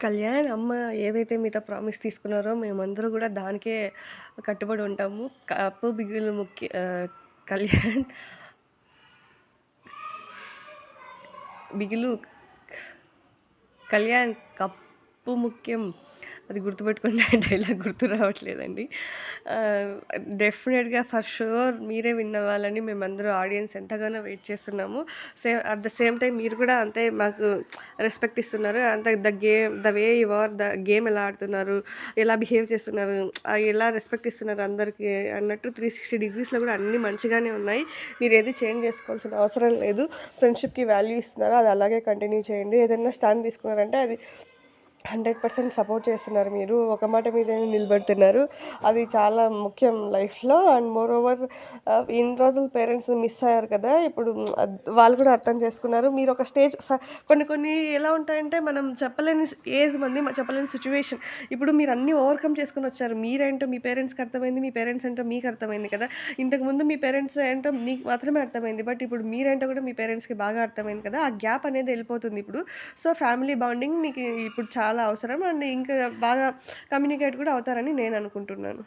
కళ్యాణ్ అమ్మ ఏదైతే మీతో ప్రామిస్ తీసుకున్నారో మేమందరూ కూడా దానికే కట్టుబడి ఉంటాము. కప్పు బిగులు ముఖ్య కళ్యాణ్ బిగులు కళ్యాణ్ కప్పు ముఖ్యం. అది గుర్తుపెట్టుకుంటే డైలాగ్ గుర్తు రావట్లేదండి. డెఫినెట్గా ఫర్ షూర్ మీరే విన్నవాళ్ళని మేమందరూ ఆడియన్స్ ఎంతగానో వెయిట్ చేస్తున్నాము. Same at the same time మీరు కూడా అంతే మాకు రెస్పెక్ట్ ఇస్తున్నారు. అంత the game the way you are the game ఎలా ఆడుతున్నారు, ఎలా బిహేవ్ చేస్తున్నారు, ఎలా రెస్పెక్ట్ ఇస్తున్నారు అందరికీ అన్నట్టు 360 డిగ్రీస్‌లో కూడా అన్నీ మంచిగానే ఉన్నాయి. మీరు ఏది చేంజ్ చేసుకోవాల్సిన అవసరం లేదు. ఫ్రెండ్‌షిప్‌కి వాల్యూ ఇస్తున్నారు. అది అలాగే కంటిన్యూ చేయండి. ఏదైనా స్టాండ్ తీసుకున్నారంటే అది 100% సపోర్ట్ చేస్తున్నారు మీరు. ఒక మాట మీద నిలబడుతున్నారు. అది చాలా ముఖ్యం లైఫ్‌లో. అండ్ మోర్ ఓవర్ ఇన్ని రోజులు పేరెంట్స్ మిస్ అయ్యారు కదా! ఇప్పుడు వాళ్ళు కూడా అర్థం చేసుకున్నారు. మీరు ఒక స్టేజ్ స కొన్ని కొన్ని ఎలా ఉంటాయంటే మనం చెప్పలేని ఏజ్ మంది చెప్పలేని సిచ్యువేషన్ ఇప్పుడు మీరు అన్నీ ఓవర్‌కమ్ చేసుకుని వచ్చారు. మీరేంటో మీ పేరెంట్స్‌కి అర్థమైంది. మీ పేరెంట్స్ ఏంటో మీకు అర్థమైంది కదా! ఇంతకుముందు మీ పేరెంట్స్ ఏంటో మీకు మాత్రమే అర్థమైంది. బట్ ఇప్పుడు మీరేంటో కూడా మీ పేరెంట్స్‌కి బాగా అర్థమైంది కదా! ఆ గ్యాప్ అనేది వెళ్ళిపోతుంది ఇప్పుడు. సో, ఫ్యామిలీ బాండింగ్ నీకు ఇప్పుడు చాలా చాలా అవసరం. అండ్ ఇంకా బాగా కమ్యూనికేట్ కూడా అవుతారని నేను అనుకుంటున్నాను.